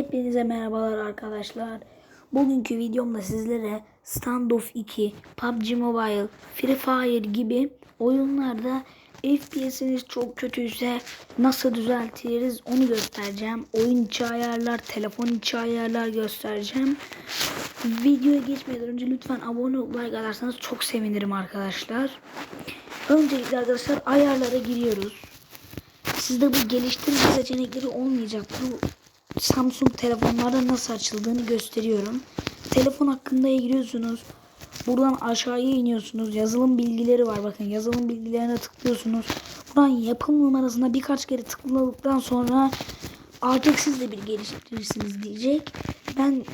Hepinize merhabalar arkadaşlar. Bugünkü videomda sizlere Standoff 2, PUBG Mobile, Free Fire gibi oyunlarda FPS'iniz çok kötüyse nasıl düzeltiriz onu göstereceğim. Oyun içi ayarlar, telefon içi ayarlar göstereceğim. Videoya geçmeden önce lütfen abone olup like çok sevinirim arkadaşlar. Öncelikle arkadaşlar ayarlara giriyoruz. Sizde bu geliştirici seçenekleri olmayacak. Samsung telefonlarda nasıl açıldığını gösteriyorum. Telefon hakkında giriyorsunuz. Buradan aşağıya iniyorsunuz. Yazılım bilgileri var. Bakın yazılım bilgilerine tıklıyorsunuz. Buradan yapım numarasına birkaç kere tıkladıktan sonra artık siz de bir geliştiricisiniz diyecek. Ben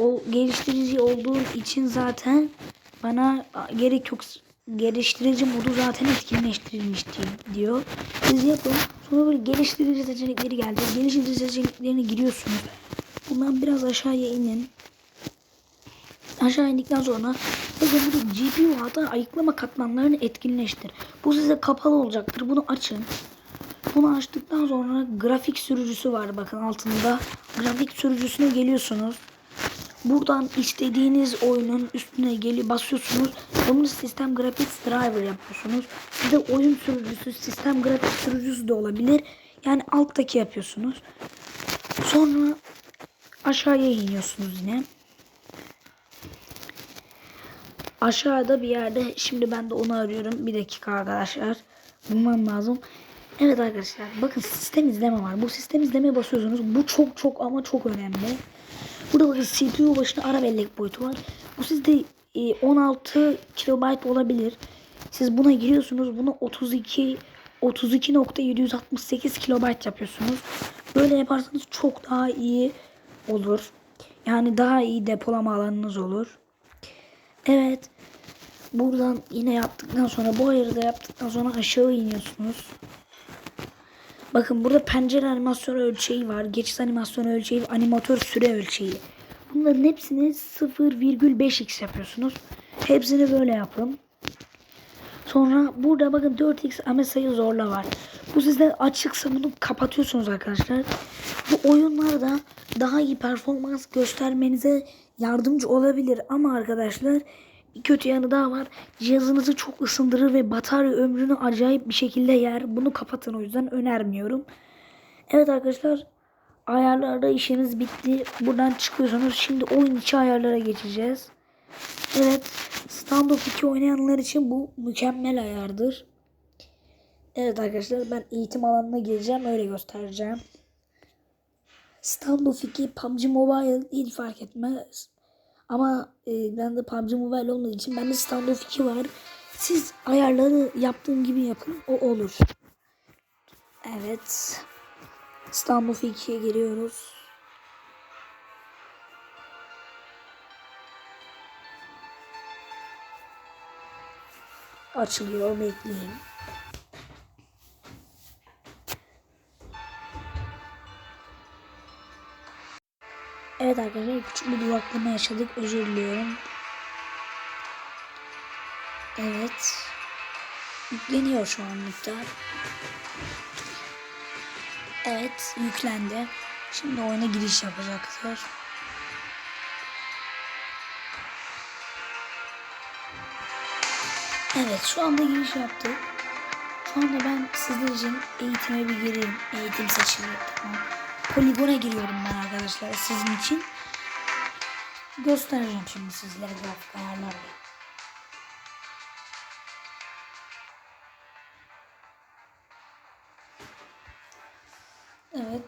o geliştirici olduğum için zaten bana gerek yok geliştirici modu zaten etkinleştirilmiş di- diyor. Siz yapın. Sonra böyle geliştirici seçenekleri geldi. Geliştirici seçeneklerine giriyorsunuz. Bundan biraz aşağıya inin. Aşağı indikten sonra bakın burada GPU hata ayıklama katmanlarını etkinleştir. Bu size kapalı olacaktır. Bunu açın. Bunu açtıktan sonra grafik sürücüsü var bakın altında. Grafik sürücüsüne geliyorsunuz. Buradan istediğiniz oyunun üstüne geli basıyorsunuz. Bunu sistem graphics driver yapıyorsunuz. Size oyun sürücüsü, sistem grafik sürücüsü de olabilir. Yani alttaki yapıyorsunuz. Sonra aşağıya iniyorsunuz yine. Aşağıda bir yerde şimdi ben de onu arıyorum. Bir dakika arkadaşlar. Bulmam lazım. Evet arkadaşlar bakın sistem izleme var. Bu sistem izlemeye basıyorsunuz. Bu çok çok ama çok önemli. Burada CPU başına ara bellek boyutu var. Bu sizde e, 16 kilobayt olabilir. Siz buna giriyorsunuz. Bunu 32 32.768 kilobayt yapıyorsunuz. Böyle yaparsanız çok daha iyi olur. Yani daha iyi depolama alanınız olur. Evet. Buradan yine yaptıktan sonra bu ayarı da yaptıktan sonra aşağı iniyorsunuz. Bakın burada pencere animasyon ölçeği var. Geçiş animasyon ölçeği, animatör süre ölçeği. Bunların hepsini 0,5x yapıyorsunuz. Hepsini böyle yapın. Sonra burada bakın 4x ama sayı zorla var. Bu sizde açıksa bunu kapatıyorsunuz arkadaşlar. Bu oyunlarda daha iyi performans göstermenize yardımcı olabilir. Ama arkadaşlar bir kötü yanı daha var. Cihazınızı çok ısındırır ve batarya ömrünü acayip bir şekilde yer. Bunu kapatın o yüzden önermiyorum. Evet arkadaşlar ayarlarda işiniz bitti. Buradan çıkıyorsunuz. Şimdi oyun içi ayarlara geçeceğiz. Evet Standoff 2 oynayanlar için bu mükemmel ayardır. Evet arkadaşlar ben eğitim alanına gireceğim. Öyle göstereceğim. Standoff 2 PUBG Mobile hiç fark etmez. Ama e, ben de PUBG Mobile olmadığı için bende Standoff 2 var. Siz ayarları yaptığım gibi yapın. O olur. Evet. Standoff 2'ye giriyoruz. Açılıyor bekleyin. Evet arkadaşlar küçük bir duraklama yaşadık. Özür diliyorum. Evet. Yükleniyor şu an miktar. Evet yüklendi. Şimdi oyuna giriş yapacaktır. Evet şu anda giriş yaptık. Şu anda ben sizler için eğitime bir gireyim. Eğitim seçili. Tamam. Poligona giriyorum ben arkadaşlar sizin için. Göstereceğim şimdi sizlere grafik ayarlarla. Evet.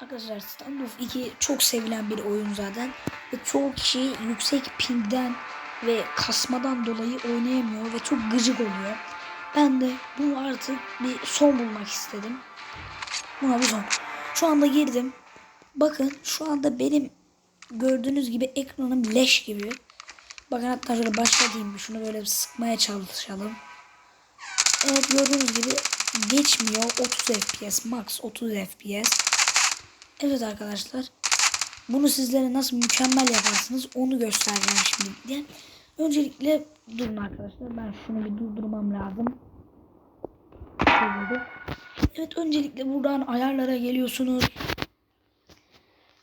Arkadaşlar Standoff 2 çok sevilen bir oyun zaten. Ve çoğu kişi yüksek pingden ve kasmadan dolayı oynayamıyor ve çok gıcık oluyor. Ben de bu artık bir son bulmak istedim. Buna bir son. Şu anda girdim. Bakın şu anda benim gördüğünüz gibi ekranım leş gibi. Bakın hatta şöyle başlatayım. Şunu böyle sıkmaya çalışalım. Evet gördüğünüz gibi geçmiyor. 30 FPS max 30 FPS. Evet arkadaşlar. Bunu sizlere nasıl mükemmel yaparsınız onu göstereceğim şimdi diye. Öncelikle durun arkadaşlar. Ben şunu bir durdurmam lazım. Evet öncelikle buradan ayarlara geliyorsunuz.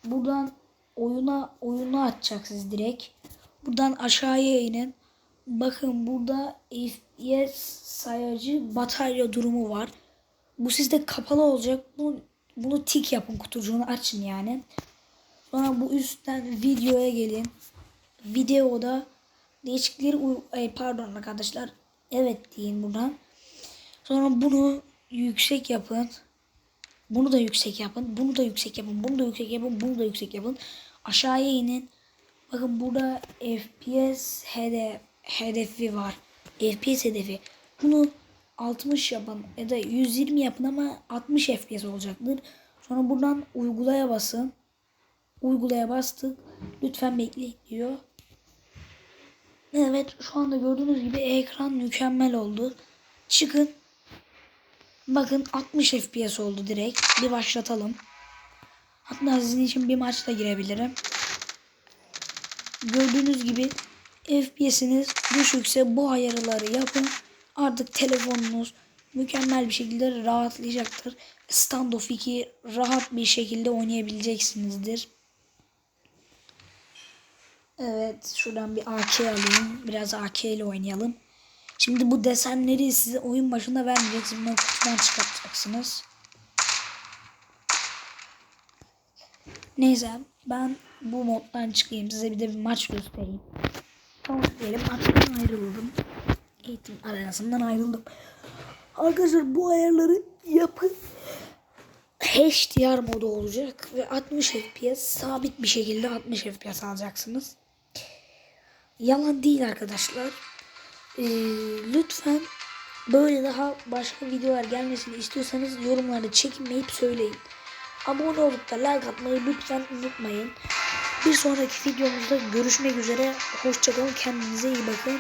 buradan oyuna oyunu açacaksınız direkt. Buradan aşağıya inin. Bakın burada FPS sayacı batarya durumu var. Bu sizde kapalı olacak. Bu, bunu tik yapın kutucuğunu açın yani. Sonra bu üstten videoya gelin. Videoda ay, pardon arkadaşlar. Evet deyin buradan. Sonra bunu yüksek yapın. Bunu da yüksek yapın. Bunu da yüksek yapın. Bunu da yüksek yapın. Bunu da yüksek yapın. Aşağıya inin. Bakın burada FPS hedef, hedefi var. FPS hedefi. Bunu 60 yapın ya da 120 yapın ama 60 FPS olacaktır. Sonra buradan uygulaya basın. Uygulaya bastık. Lütfen bekleyin diyor. Evet şu anda gördüğünüz gibi ekran mükemmel oldu. Çıkın. Bakın 60 FPS oldu direkt. Bir başlatalım. Hatta sizin için bir maçta girebilirim. Gördüğünüz gibi FPS'iniz düşükse bu ayarları yapın. Artık telefonunuz mükemmel bir şekilde rahatlayacaktır. Standoff 2 rahat bir şekilde oynayabileceksinizdir. Evet şuradan bir AK alayım. Biraz AK ile oynayalım. Şimdi bu desenleri size oyun başında vermeyecek. Siz bunları kutudan çıkartacaksınız. Neyse ben bu moddan çıkayım. Size bir de bir maç göstereyim. Tamam diyelim maçtan ayrıldım. Eğitim arenasından ayrıldım. Arkadaşlar bu ayarları yapın. HDR modu olacak ve 60 FPS sabit bir şekilde 60 FPS alacaksınız. Yalan değil arkadaşlar. Ee, lütfen böyle daha başka videolar gelmesini istiyorsanız yorumlarda çekinmeyip söyleyin. Abone olup da like atmayı lütfen unutmayın. Bir sonraki videomuzda görüşmek üzere. Hoşçakalın. Kendinize iyi bakın.